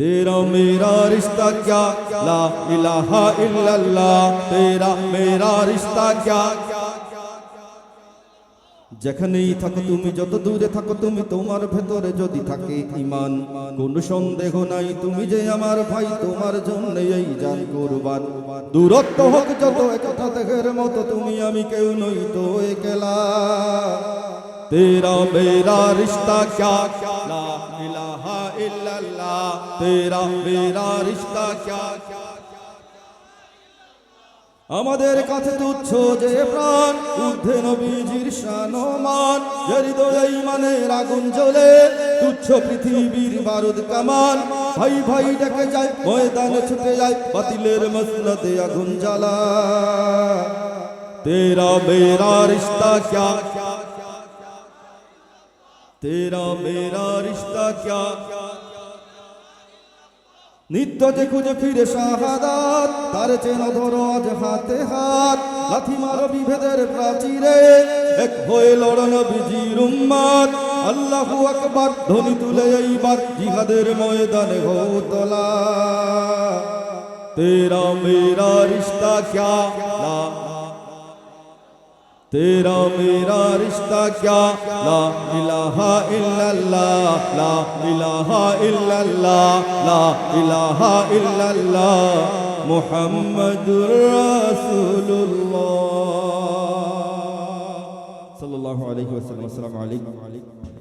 तेरा मेरा रिश्ता क्या ला इलाहा इल्लल्लाह तेरा मेरा रिश्ता क्या যেখানেই থাকো তুমি যত দূরে থাকো তুমি তোমার ভেতরে যদি থাকে ইমান কোন সন্দেহ নাই তুমি যে আমার ভাই তোমার জন্য এই জান কুরবান দূরত্ব হোক যত একথা দেহের মতো তুমি আমি কেউ নই তো একলা তেরা মেরা রিশ্তা ক্যা ইলাহা ইল্লাল্লাহ, তেরা মেরা রিশ্তা আমাদের কাছে তুচ্ছ যে প্রাণ, ঊর্ধ্বে নবীজির শানমান যে হৃদয়ে ইমানের আগুন জ্বলে, তুচ্ছ পৃথিবীর বারুদ কামান। ভাই ভাই, ডেকে যায়, ময়দানে ছুটে যায়, বাতিলের মসনদে আগুন জ্বালা তেরা মেরা রিশ্তা ক্যা তেরা মেরা রিশ্তা ক্যা। নিত্য যে খুঁজে ফিরে শাহাদাত, তার চেন ধরো আজ হাতে হাত। লাথি মারো বিভেদের প্রাচীরে, এক হয়ে লড়ন বিজির উম্মাদ। আল্লাহু আকবার, ধ্বনি তুলে এইবার জিহাদের ময়দানে হৌতলা তেরা মেরা রিশ্তা ক্যা? तेरा मेरा रिश्ता क्या ला इलाहा इल्लल्लाह ला इलाहा इल्लल्लाह ला इलाहा इल्लल्लाह मुहम्मदुर रसूलुल्लाह सल्लल्लाहु अलैहि वसल्लम अस्सलामु अलैकुम